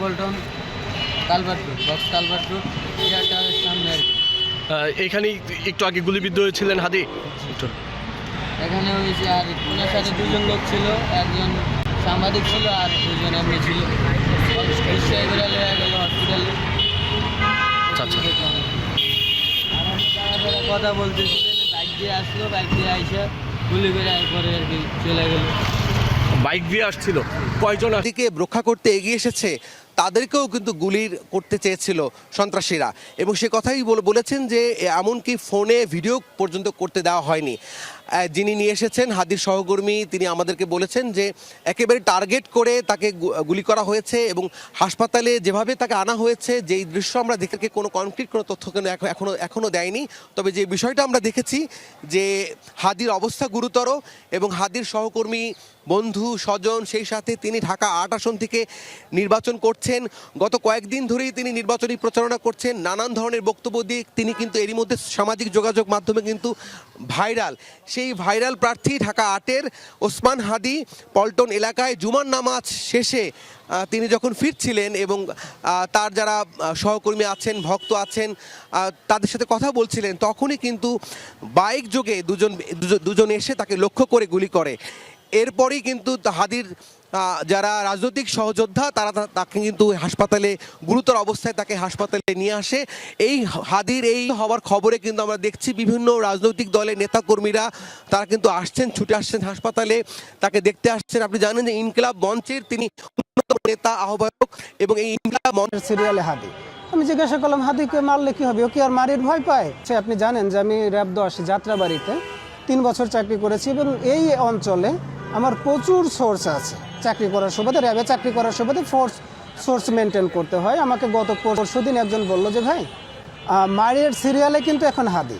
Paltan culvert road box culvert road এয়ারটাওয়ারের সামনে আর কি। আহ, একটু আগে গুলিবিদ্ধ হয়েছিলেন হাদি? এখানে হয়েছে আর ওনার সাথে দুজন লোক ছিল একজন সাংবাদিক ছিল আর দুজন এমনি ছিল। চিকিৎসা লয়ে গেল হসপিটালে আচ্ছা। আচ্ছা কথা বলতেছিলেন বাইক দিয়ে আসলো বাইক দিয়ে আইসা গুলি করে এরপরে আর কি চলে গেল। বাইক দিয়ে আসছিল কয়জন দিকে রক্ষা করতে এগিয়ে এসেছে তাদেরকেও কিন্তু গুলির করতে চেয়েছিল সন্ত্রাসীরা। এবং সে কথাই বলেছেন যে, এমনকি ফোনে ভিডিও পর্যন্ত করতে দেওয়া হয়নি। যিনি নিয়ে এসেছেন, হাদির সহকর্মী, তিনি আমাদেরকে বলেছেন যে, একেবারে টার্গেট করে তাকে গুলি করা হয়েছে এবং হাসপাতালে যেভাবে তাকে আনা হয়েছে, যেই দৃশ্য আমরা দেখে কোনো কনক্রিট কোনো তথ্য কেন এখ- এখনও এখনও দেয়নি। তবে যে বিষয়টা আমরা দেখেছি যে, হাদির অবস্থা গুরুতর এবং হাদির সহকর্মী, বন্ধু, স্বজন, সেই সাথে তিনি ঢাকা আট আসন থেকে নির্বাচন করছেন। গত কয়েকদিন ধরেই তিনি নির্বাচনী প্রচারণা করছেন। নানান ধরনের বক্তব্য দিয়ে তিনি কিন্তু এরই মধ্যে সামাজিক যোগাযোগ মাধ্যমে কিন্তু ভাইরাল। সেই ভাইরাল প্রার্থী ঢাকা আটের ওসমান হাদি পল্টন এলাকায় জুমার নামাজ শেষে তিনি যখন ফিরছিলেন এবং তার যারা সহকর্মী আছেন, ভক্ত আছেন তাদের সাথে কথা বলছিলেন, তখনই কিন্তু বাইক যোগে দুজন- দুজন এসে তাকে লক্ষ্য করে গুলি করে। এরপরই কিন্তু হাদির যারা রাজনৈতিক সহযোদ্ধা, তারা তাকে কিন্তু হাসপাতালে, গুরুতর অবস্থায় তাকে হাসপাতালে নিয়ে আসে। এই হাদির এই হওয়ার খবরে কিন্তু আমরা দেখছি বিভিন্ন রাজনৈতিক দলের নেতাকর্মীরা, তারা কিন্তু আসছেন, ছুটে আসছেন হাসপাতালে। তাকে দেখতে আসছেন, আপনি জানেন যে ইনকিলাব মঞ্চের তিনি নেতা, আহ্বায়ক এবং এই ইনকিলাব মঞ্চ সিরিয়ালে হাদি। আমি জিজ্ঞাসা করলাম হাদিকে মারলে কি হবে? ও কি আর মারির ভয় পায়? সে আপনি জানেন যে আমি র্যাব দশ যাত্রাবাড়িতে তিন বছর চাকরি করেছি এবং এই অঞ্চলে আমার প্রচুর সোর্স আছে। চাকরি করার সুবাদে র্যাবে চাকরি করার সুবাদে ফোর্স সোর্স মেনটেন করতে হয়। আমাকে গত পরশু দিন একজন বলল যে ভাই আহ, সিরিয়ালে কিন্তু এখন হাদি।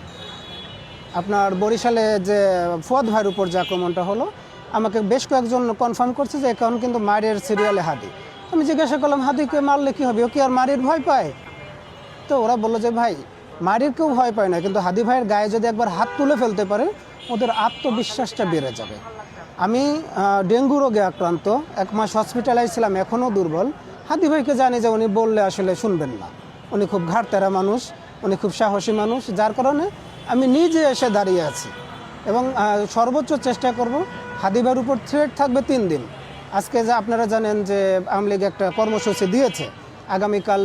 আপনার বরিশালে যে ফুয়াদ ভাইয়ের উপর যে আক্রমণটা হলো আমাকে বেশ কয়েকজন কনফার্ম করছে যে এখন কিন্তু মারির সিরিয়ালে হাদি। আমি জিজ্ঞাসা করলাম হাদিকে মারলে কী হবে? ও কি আর মারির ভয় পায়? তো ওরা বলল যে ভাই মারির কেউ ভয় পায় না। কিন্তু হাদি ভাইয়ের গায়ে যদি একবার হাত তুলে ফেলতে পারে ওদের আত্মবিশ্বাসটা বেড়ে যাবে। আমি ডেঙ্গু রোগে আক্রান্ত, এক মাস হসপিটালাইজ ছিলাম, এখনও দুর্বল। হাদি ভাইকে জানি যে উনি বললে আসলে শুনবেন না। উনি খুব ঘাটতেরা মানুষ, উনি খুব সাহসী মানুষ, যার কারণে আমি নিজে এসে দাঁড়িয়ে আছি। এবং সর্বোচ্চ চেষ্টা করব হাদিবার উপর থ্রেড থাকবে তিন দিন। আজকে যা আপনারা জানেন যে আওয়ামী লীগ একটা কর্মসূচি দিয়েছে। আগামীকাল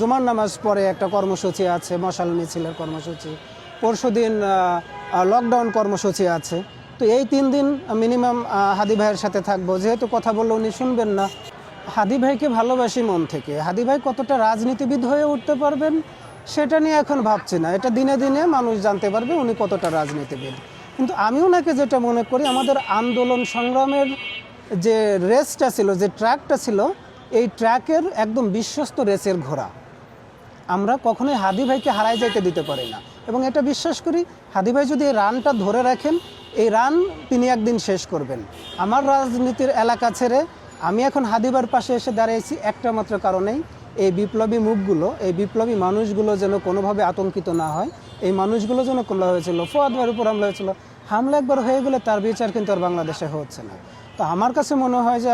জুমার নামাজ পরে একটা কর্মসূচি আছে, মশাল মিছিলের কর্মসূচি। পরশু দিন লকডাউন কর্মসূচি আছে। তো এই তিন দিন মিনিমাম হাদি ভাইয়ের সাথে থাকব। যেহেতু কথা বললে উনি শুনবেন না। হাদি ভাইকে ভালোবাসি মন থেকে। হাদি ভাই কতটা রাজনীতিবিদ হয়ে উঠতে পারবেন, সেটা নিয়ে এখন ভাবছি না। এটা দিনে দিনে মানুষ জানতে পারবে উনি কতটা রাজনীতিবিদ। কিন্তু আমি ওনাকে যেটা মনে করি, আমাদের আন্দোলন সংগ্রামের যে রেসটা ছিল, যে ট্র্যাকটা ছিল, এই ট্র্যাকের একদম বিশ্বস্ত রেসের ঘোড়া। আমরা কখনোই হাদি ভাইকে হারাই যাইতে দিতে পারি না। এবং এটা বিশ্বাস করি, হাদি ভাই যদি এই রানটা ধরে রাখেন, এই রান তিনি একদিন শেষ করবেন। আমার রাজনীতির এলাকা ছেড়ে আমি এখন হাদিবার পাশে এসে দাঁড়িয়েছি, একটা মাত্র কারণেই এই বিপ্লবী মুখগুলো, এই বিপ্লবী মানুষগুলো যেন কোনোভাবে আতঙ্কিত না হয়, এই মানুষগুলো যেন হামলা হয়েছিল, ফোয়াদ ভাইয়ের উপর হামলা হয়েছিল, হামলা একবার হয়ে গেলে তার বিচার কিন্তু আর বাংলাদেশে হচ্ছে না। তো আমার কাছে মনে হয় যে